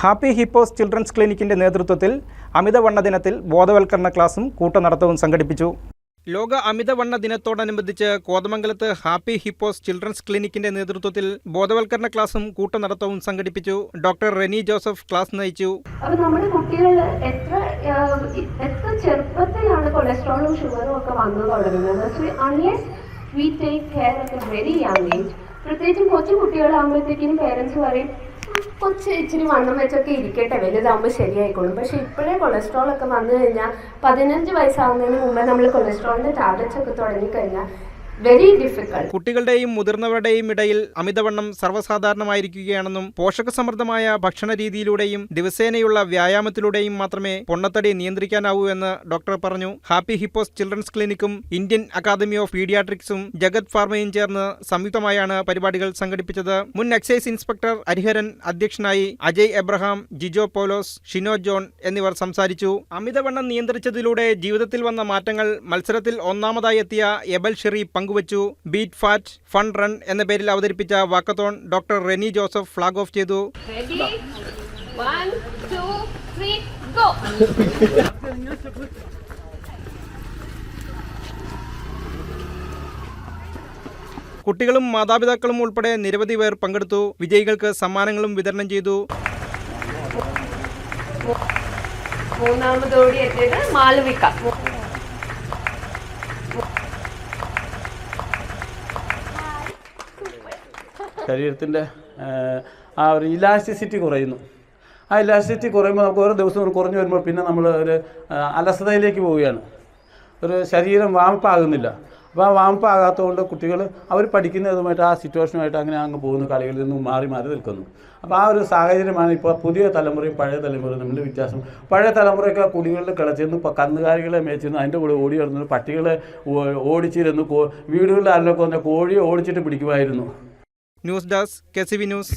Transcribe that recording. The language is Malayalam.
ഹാപ്പി ഹിപ്പോസ് ചിൽഡ്രൻസ് ക്ലിനിക്കിന്റെ നേതൃത്വത്തിൽ അമിതവണ്ണ ദിനത്തിൽ ബോധവൽക്കരണ ക്ലാസും കൂട്ടനടത്തവും സംഘടിപ്പിച്ചു. ലോക അമിതവണ്ണ ദിനത്തോടനുബന്ധിച്ച് കോതമംഗലത്ത് ഹാപ്പി ഹിപ്പോസ് ചിൽഡ്രൻസ് ക്ലിനിക്കിന്റെ നേതൃത്വത്തിൽ ബോധവൽക്കരണ ക്ലാസും കൂട്ടനടത്തവും സംഘടിപ്പിച്ചു. ഡോക്ടർ റെനി ജോസഫ് ക്ലാസ് നയിച്ചു. അപ്പൊ നമ്മുടെ കുട്ടികൾ എത്ര എത്ര ചെറുപ്പത്തിലാണ് കൊളസ്ട്രോളും ഷുഗറും ഒക്കെ വന്നു തുടങ്ങുന്നത്? Unless we take care at a very young age പ്രത്യേകിച്ചും കൊച്ചു കുട്ടികളാകുമ്പോഴത്തേക്കും പേരൻസ് പറയും "ഉം, കൊച്ച് ഇച്ചിരി വണ്ണം വെച്ചൊക്കെ ഇരിക്കട്ടെ. വലുതാകുമ്പോൾ ശരിയായിക്കോളും. പക്ഷെ ഇപ്പോഴേ കൊളസ്ട്രോൾ ഒക്കെ വന്നു കഴിഞ്ഞാൽ പതിനഞ്ച് വയസ്സാകുന്നതിന് മുമ്പേ നമ്മൾ കൊളസ്ട്രോളിന്റെ ടാബ്ലറ്റ്സ് ഒക്കെ തുടങ്ങിക്കഴിഞ്ഞാൽ കുട്ടികളുടെയും മുതിർന്നവരുടെയും ഇടയിൽ അമിതവണ്ണം സർവസാധാരണമായിരിക്കുകയാണെന്നും പോഷകസമൃദ്ധമായ ഭക്ഷണ രീതിയിലൂടെയും ദിവസേനയുള്ള വ്യായാമത്തിലൂടെയും മാത്രമേ പൊണ്ണത്തടി നിയന്ത്രിക്കാനാവൂ എന്ന് ഡോക്ടർ പറഞ്ഞു. ഹാപ്പി ഹിപ്പോസ് ചിൽഡ്രൻസ് ക്ലിനിക്കും ഇന്ത്യൻ അക്കാദമി ഓഫ് പീഡിയാട്രിക്സും ജഗത് ഫാർമയും ചേർന്ന് സംയുക്തമായാണ് പരിപാടികൾ സംഘടിപ്പിച്ചത്. മുൻ എക്സൈസ് ഇൻസ്പെക്ടർ അരിഹരൻ അധ്യക്ഷനായി അജയ് എബ്രഹാം ജിജോ പോലോസ് ഷിനോ ജോൺ എന്നിവർ സംസാരിച്ചു. അമിതവണ്ണം നിയന്ത്രിച്ചതിലൂടെ ജീവിതത്തിൽ വന്ന മാറ്റങ്ങൾ മത്സരത്തിൽ ഒന്നാമതായി എത്തിയ എബൽ ഷെറി പങ്കുവച്ചു. ബീറ്റ് ഫാറ്റ് ഫൺ റൺ എന്ന പേരിൽ അവതരിപ്പിച്ച walkathon doctor Reni Joseph flag off ചെയ്തു! കുട്ടികളും മാതാപിതാക്കളും ഉൾപ്പെടെ നിരവധി പേർ പങ്കെടുത്തു. വിജയികൾക്ക് സമ്മാനങ്ങളും വിതരണം ചെയ്തു. മൂന്നാമതോടി എത്തിയത് മാളവിക. ശരീരത്തിന്റെ ആ ഒരു ഇലാസ്റ്റിസിറ്റി കുറയുന്നു. ആ ഇലാസ്റ്റിസിറ്റി കുറയുമ്പോൾ നമുക്ക് ഓരോ ദിവസവും കുറഞ്ഞു വരുമ്പോൾ പിന്നെ നമ്മൾ ഒരു അലസതയിലേക്ക് പോവുകയാണ്. ഒരു ശരീരം വാമപ്പാകുന്നില്ല. അപ്പോൾ ആ വാമപ്പാകാത്തതുകൊണ്ട് കുട്ടികൾ അവർ പഠിക്കുന്നതുമായിട്ട് ആ സിറ്റുവേഷനുമായിട്ട് അങ്ങനെ അങ്ങ് പോകുന്ന. കളികളിൽ നിന്നും മാറി മാറി നിൽക്കുന്നു. അപ്പോൾ ആ ഒരു സാഹചര്യമാണ് ഇപ്പോൾ പുതിയ തലമുറയും പഴയ തലമുറയും തമ്മിൽ വ്യത്യാസം. പഴയ തലമുറയൊക്കെ കുടികളിൽ കിളച്ചിരുന്നു ഇപ്പോൾ കന്നുകാലികളെ മേച്ചിരുന്നു അതിന്റെ കൂടെ ഓടി വരുന്നു പട്ടികളെ ഓടിച്ചിരുന്നു വീടുകളിൽ ആരിലൊക്കെ കോഴിയെ ഓടിച്ചിട്ട് പിടിക്കുമായിരുന്നു. News desk K C news.